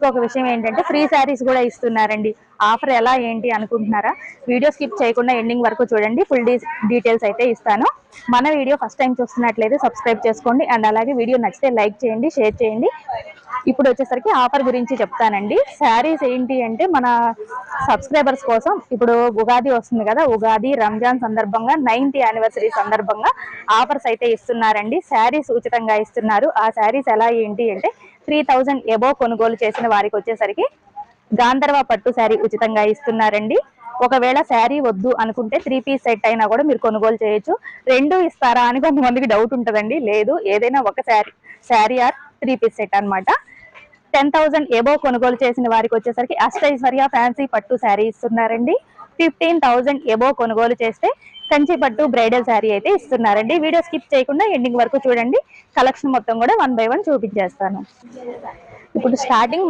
ఇంకొక విషయం ఏంటంటే ఫ్రీ శారీస్ కూడా ఇస్తున్నారండి. ఆఫర్ ఎలా ఏంటి అనుకుంటున్నారా? వీడియో స్కిప్ చేయకుండా ఎండింగ్ వరకు చూడండి. ఫుల్ డీటెయిల్స్ అయితే ఇస్తాను. మన వీడియో ఫస్ట్ టైం చూస్తున్నట్లయితే సబ్స్క్రైబ్ చేసుకోండి. అండ్ అలాగే వీడియో నచ్చితే లైక్ చేయండి షేర్ చేయండి. ఇప్పుడు వచ్చేసరికి ఆఫర్ గురించి చెప్తానండి. శారీస్ ఏంటి అంటే మన సబ్స్క్రైబర్స్ కోసం ఇప్పుడు ఉగాది వస్తుంది కదా ఉగాది రంజాన్ సందర్భంగా నైన్త్ యానివర్సరీ సందర్భంగా ఆఫర్స్ అయితే ఇస్తున్నారండి. శారీస్ ఉచితంగా ఇస్తున్నారు. ఆ శారీస్ ఎలా ఏంటి అంటే త్రీ థౌజండ్ ఎబో కొనుగోలు చేసిన వారికి వచ్చేసరికి గాంధర్వ పట్టు శారీ ఉచితంగా ఇస్తున్నారండి. ఒకవేళ శారీ వద్దు అనుకుంటే త్రీ పీస్ సెట్ అయినా కూడా మీరు కొనుగోలు చేయొచ్చు. రెండు ఇస్తారా అని కొంతమందికి డౌట్ ఉంటుందండి. లేదు ఏదైనా ఒక sari sari or three piece set అనమాట టెన్ థౌసండ్ ఎబో కొనుగోలు చేసిన వారికి వచ్చేసరికి అష్టైశ్వర్య ఫ్యాన్సీ పట్టు శారీ ఇస్తున్నారండి. ఫిఫ్టీన్ థౌసండ్ ఎబో కొనుగోలు చేస్తే కంచి పట్టు బ్రైడల్ శారీ అయితే ఇస్తున్నారండి. వీడియో స్కిప్ చేయకుండా ఎండింగ్ వరకు చూడండి. కలెక్షన్ మొత్తం కూడా వన్ బై వన్ చూపించేస్తాను. ఇప్పుడు స్టార్టింగ్